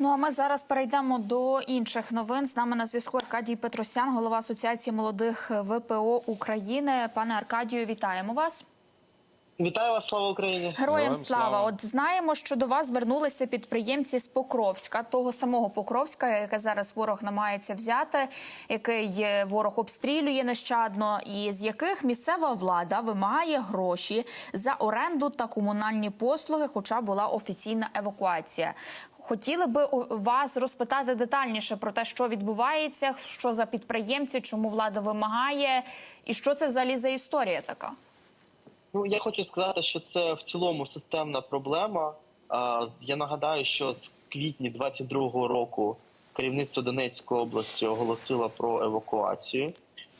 Ну а ми зараз перейдемо до інших новин. З нами на зв'язку Аркадій Петросян, голова Асоціації молодих ВПО України. Пане Аркадію, вітаємо вас. Вітаю вас, слава Україні! Героям слава! слава! От знаємо, що до вас звернулися підприємці з Покровська, того самого Покровська, яке зараз ворог намагається взяти, який ворог обстрілює нещадно, і з яких місцева влада вимагає гроші за оренду та комунальні послуги, хоча була офіційна евакуація. Хотіли би у вас розпитати детальніше про те, що відбувається, що за підприємці, чому влада вимагає, і що це взагалі за історія така. Ну я хочу сказати, що це в цілому системна проблема. Я нагадаю, що з квітня 22-го року керівництво Донецької області оголосило про евакуацію,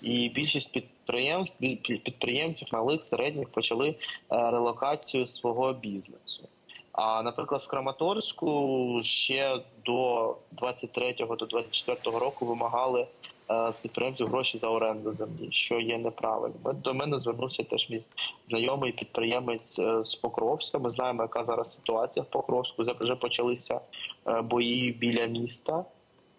і більшість підприємств підприємців малих середніх почали е, релокацію свого бізнесу. А наприклад, в Краматорську ще до 23-го до 24-го року вимагали е, з підприємців гроші за оренду землі, що є неправильно. До мене звернувся теж мій знайомий підприємець е, з Покровська. Ми знаємо, яка зараз ситуація в Покровську. Вже почалися е, бої біля міста,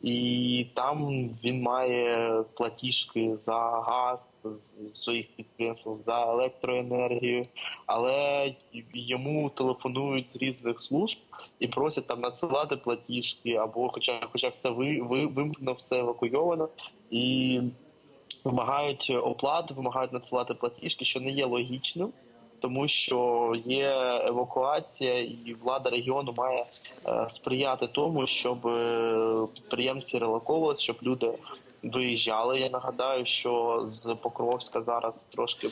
і там він має платіжки за газ з своїх підприємств за електроенергію, але йому телефонують з різних служб і просять там надсилати платіжки, або хоча, хоча все ви, ви вимкнено, все евакуйовано і вимагають оплати, вимагають надсилати платіжки, що не є логічним. Тому що є евакуація, і влада регіону має е, сприяти тому, щоб е, підприємці релоковувалися, щоб люди виїжджали. Я нагадаю, що з Покровська зараз трошки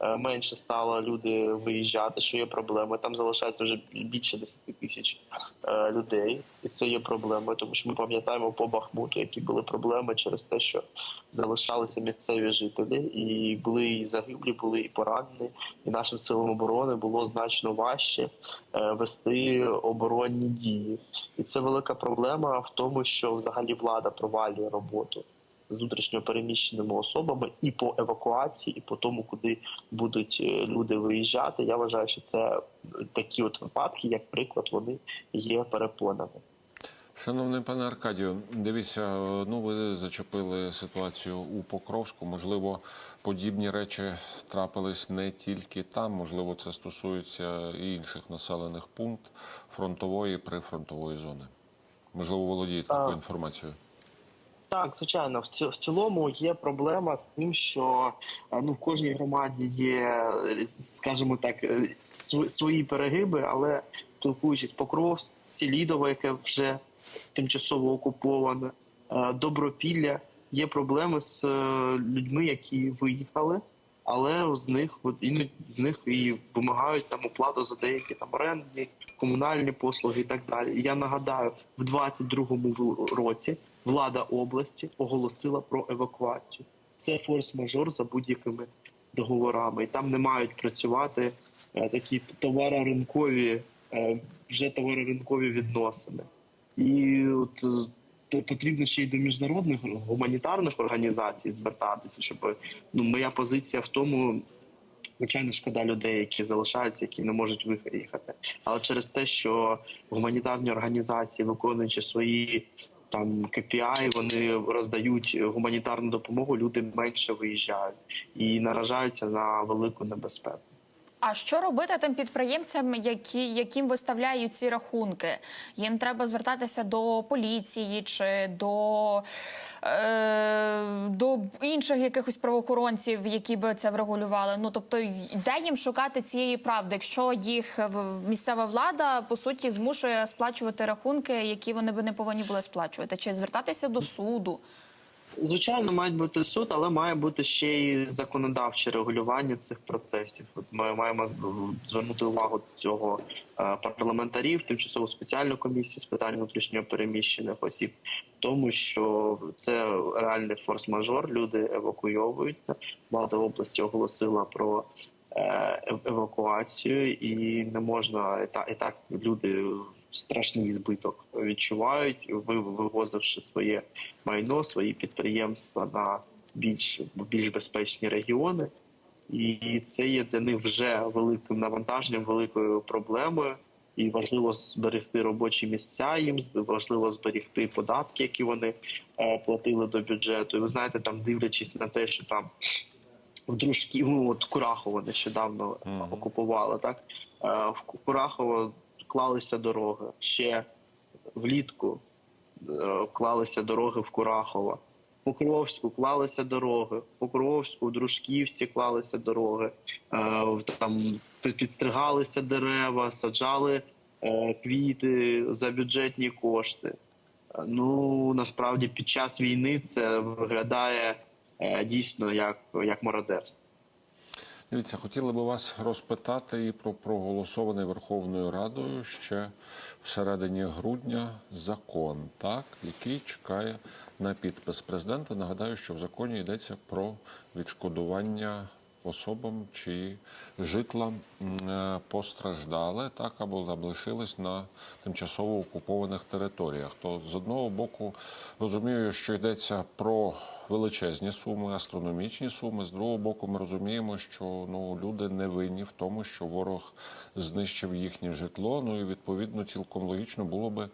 е, менше стало люди виїжджати, що є проблеми. Там залишається вже більше 10 тисяч людей, і це є проблемою, тому що ми пам'ятаємо по Бахмуту, які були проблеми через те, що залишалися місцеві жителі, і були і загиблі, були і поранені. І нашим силам оборони було значно важче е, вести оборонні дії. І це велика проблема в тому, що взагалі влада провалює роботу з внутрішньо переміщеними особами і по евакуації, і по тому, куди будуть е, люди виїжджати. Я вважаю, що це такі от випадки, як приклад, вони є перепонами. Шановний пане Аркадію, дивіться, ну ви зачепили ситуацію у Покровську. Можливо, подібні речі трапились не тільки там, можливо, це стосується і інших населених пунктів фронтової прифронтової зони. Можливо, володієте такою інформацією. Так, звичайно, в ці- в цілому є проблема з тим, що е, ну в кожній громаді є, скажімо так, е, св- свої перегиби, але спілкуючись Покровськ, Селідово, яке вже тимчасово окуповане, е, Добропілля, є проблеми з е, людьми, які виїхали. Але з них от іноді з них і вимагають там оплату за деякі там орендні, комунальні послуги і так далі. Я нагадаю, в 22-му році влада області оголосила про евакуацію. Це форс-мажор за будь-якими договорами, і там не мають працювати е, такі товароринкові, вже товароринкові відносини. І от е, потрібно ще й до міжнародних гуманітарних організацій звертатися, щоб ну моя позиція в тому. Звичайно, шкода людей, які залишаються, які не можуть виїхати. Але через те, що гуманітарні організації, виконуючи свої там KPI, вони роздають гуманітарну допомогу, люди менше виїжджають і наражаються на велику небезпеку. А що робити тим підприємцям, які, яким виставляють ці рахунки? Їм треба звертатися до поліції чи до, е, до інших якихось правоохоронців, які би це врегулювали. Ну тобто, де їм шукати цієї правди, якщо їх місцева влада по суті змушує сплачувати рахунки, які вони би не повинні були сплачувати, чи звертатися до суду? Звичайно, має бути суд, але має бути ще й законодавче регулювання цих процесів. Ми маємо звернути увагу цього е, парламентарів, тимчасову спеціальну комісію з питань внутрішньо переміщених осіб, тому що це реальний форс-мажор. Люди евакуйовуються. Влада області оголосила про е, евакуацію, і не можна і і так люди страшний збиток відчувають, ви- вивозивши своє майно, свої підприємства на більш більш безпечні регіони. І це є для них вже великим навантаженням, великою проблемою. і важливо зберегти робочі місця. Їм важливо зберегти податки, які вони е, платили до бюджету. І ви знаєте, там дивлячись на те, що там в Дружків, ну, от Курахово нещодавно окупували, так Е, в Курахово клалися дороги ще влітку. е, Клалися дороги в Курахово. В Покровську клалися дороги, в Покровську, в Дружківці клалися дороги, е, там підстригалися дерева, саджали е, квіти за бюджетні кошти. Ну насправді під час війни це виглядає дійсно як, як мародерство. Дивіться, хотіли би вас розпитати і про проголосований Верховною Радою ще всередині грудня закон, так, який чекає на підпис президента. Нагадаю, що в законі йдеться про відшкодування особам, чиї житла е, постраждали, так або залишились на тимчасово окупованих територіях. То з одного боку розумію, що йдеться про величезні суми, астрономічні суми. З другого боку, ми розуміємо, що ну люди не винні в тому, що ворог знищив їхнє житло. Ну і відповідно цілком логічно було би.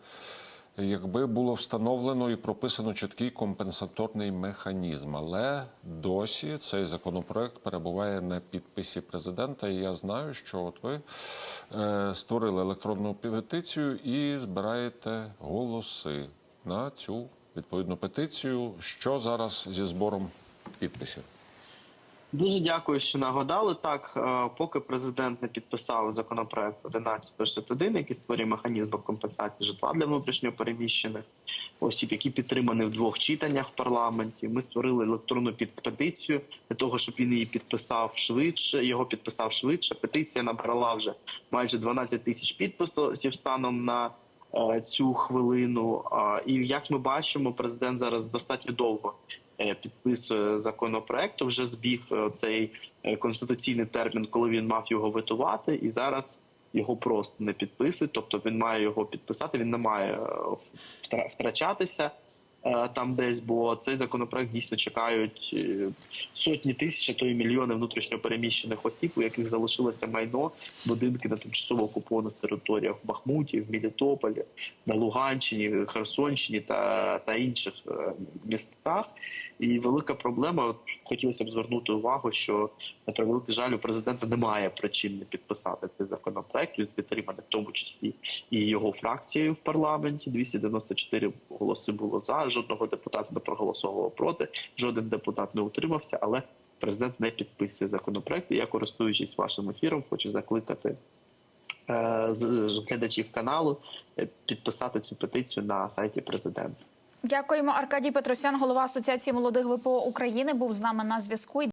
Якби було встановлено і прописано чіткий компенсаторний механізм, але досі цей законопроект перебуває на підписі президента. І я знаю, що от ви е, створили електронну петицію і збираєте голоси на цю відповідну петицію. Що зараз зі збором підписів? Дуже дякую, що нагадали. Так, е, поки президент не підписав законопроект 1161, який створює механізм компенсації житла для внутрішньо переміщених осіб, який підтриманий в двох читаннях в парламенті. Ми створили електронну під- петицію для того, щоб він її підписав швидше. Його підписав швидше. Петиція набрала вже майже 12 тисяч підписів станом на е, цю хвилину. І як ми бачимо, президент зараз достатньо довго підписує законопроект. Вже збіг е, цей е, конституційний термін, коли він мав його витувати, і зараз його просто не підписують. Тобто він має його підписати. Він не має е, втрачатися е, там десь, бо цей законопроект дійсно чекають е, сотні тисяч, а то й мільйони внутрішньо переміщених осіб, у яких залишилося майно, будинки на тимчасово окупованих територіях в Бахмуті, в Мелітополі, на Луганщині, Херсонщині та, та інших е, містах. І велика проблема. Хотілося б звернути увагу, що на превеликий жаль, у президента немає причин не підписати цей законопроект. Він підтриманий в тому числі і його фракцією в парламенті. 294 голоси було за. Жодного депутата не проголосував проти. Жоден депутат не утримався, але президент не підписує законопроект. Я, користуючись вашим ефіром, хочу закликати е, глядачів каналу е, підписати цю петицію на сайті президента. Дякуємо. Аркадій Петросян, голова Асоціації молодих ВПО України, був з нами на зв'язку.